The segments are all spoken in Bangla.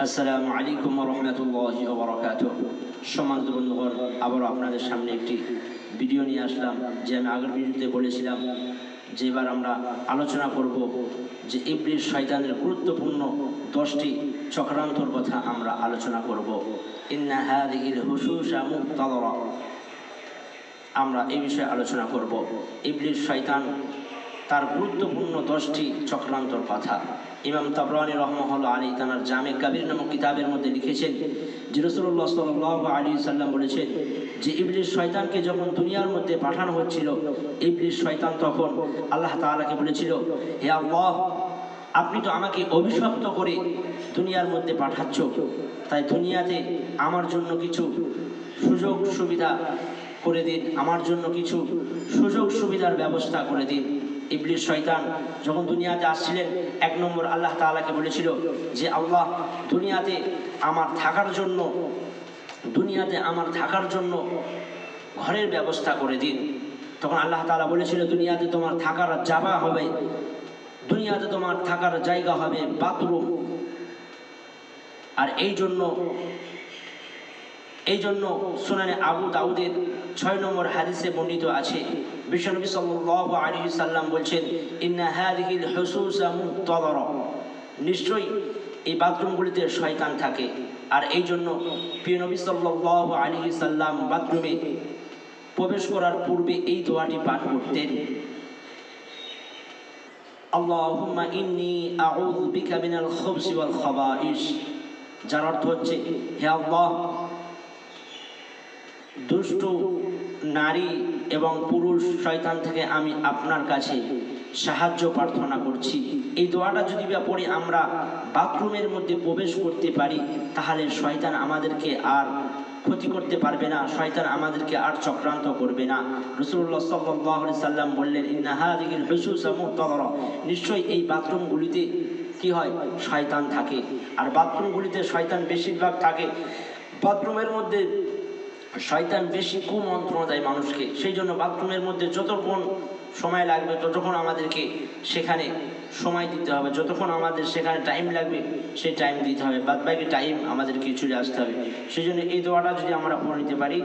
আসসালামু আলাইকুম রহমতুল্লাহ বরকাত সম্মানিত বন্ধুগণ, আবারও আপনাদের সামনে একটি ভিডিও নিয়ে আসলাম, যে আমি আগের ভিডিওতে বলেছিলাম যে এবার আমরা আলোচনা করব যে ইবলিশ শয়তানের গুরুত্বপূর্ণ দশটি চক্রান্তর কথা আমরা আলোচনা করব। ইন্না আমরা এই বিষয়ে আলোচনা করব। ইবলিশ শয়তান তার গুরুত্বপূর্ণ দশটি চক্রান্তর কথা ইমাম তাবরানি রহমহল আলী তানার জামে কাবির নামক কিতাবের মধ্যে লিখেছেন, যে রসুল্লাহ সাল্লাহ আলী সাল্লাম বলেছেন যে ইবলিশ শয়তানকে যখন দুনিয়ার মধ্যে পাঠানো হচ্ছিল ইবলিশ শয়তান তখন আল্লাহ তাআলাকে বলেছিল, হে আল্লাহ, আপনি তো আমাকে অভিশপ্ত করে দুনিয়ার মধ্যে পাঠাচ্ছ। তাই দুনিয়াতে আমার জন্য কিছু সুযোগ সুবিধা করে দিন, আমার জন্য কিছু সুযোগ সুবিধার ব্যবস্থা করে দিন। ইবলিশ শয়তান যখন দুনিয়াতে আসছিলেন, এক নম্বর আল্লাহ তাআলাকে বলেছিল যে, আল্লাহ, দুনিয়াতে আমার থাকার জন্য, দুনিয়াতে আমার থাকার জন্য ঘরের ব্যবস্থা করে দিন। তখন আল্লাহ তালা বলেছিল, দুনিয়াতে তোমার থাকার জাবা হবে, দুনিয়াতে তোমার থাকার জায়গা হবে বাথরুম। আর এই জন্য এই জন্য সুনানে আবু দাউদের ছয় নম্বর হাদিসে বর্ণিত আছে। বিশ্বনবী সাল্লাল্লাহু আলাইহি সাল্লাম বলছেন, ইন্না হাদিহিল হুসুসা মুক্তাদারা নিশ্চয়ই এই বাথরুমগুলিতে শয়তান থাকে। আর এই জন্য প্রিয় নবী সাল্লাল্লাহু আলাইহি সাল্লাম বাথরুমে প্রবেশ করার পূর্বে এই দোয়াটি পাঠ করতেন। বিকা মিনাল খুবসি ওয়াল খাবাইস যার অর্থ হচ্ছে, হে আল্লাহ দুষ্ট নারী এবং পুরুষ শয়তান থেকে আমি আপনার কাছে সাহায্য প্রার্থনা করছি। এই দোয়াটা যদি পড়ে আমরা বাথরুমের মধ্যে প্রবেশ করতে পারি, তাহলে শয়তান আমাদেরকে আর ক্ষতি করতে পারবে না, শয়তান আমাদেরকে আর চক্রান্ত করবে না। রসুল্লাহ সাল্লাহ সাল্লাম বললেন ইন্নাহাদিল হুসুস নিশ্চয়ই এই বাথরুমগুলিতে কি হয়? শয়তান থাকে। আর বাথরুমগুলিতে শয়তান বেশিরভাগ থাকে। বাথরুমের মধ্যে শয়তান বেশি কুমন্ত্রণা দেয় মানুষকে। সেই জন্য বাথরুমের মধ্যে যতক্ষণ সময় লাগবে, ততক্ষণ আমাদেরকে সেখানে সময় দিতে হবে। যতক্ষণ আমাদের সেখানে টাইম লাগবে, সেই টাইম দিতে হবে। বাদ বাকি টাইম আমাদেরকে চলে আসতে হবে। সেই জন্য এই দোয়াটা যদি আমরা পড়ে নিতে পারি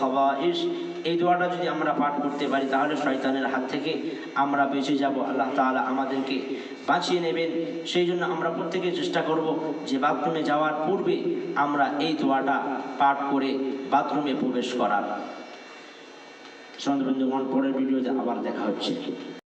খাবাইস এই দোয়াটা যদি আমরা পাঠ করতে পারি, তাহলে শয়তানের হাত থেকে আমরা বেঁচে যাব। আল্লাহ তাআলা আমাদেরকে বাঁচিয়ে নেবেন। সেই জন্য আমরা প্রত্যেকে চেষ্টা করব যে বাথরুমে যাওয়ার পূর্বে আমরা এই দোয়াটা পাঠ করে বাথরুমে প্রবেশ করার। সন্ধ্যবন্ধুগণ পরের ভিডিওতে আবার দেখা হচ্ছে।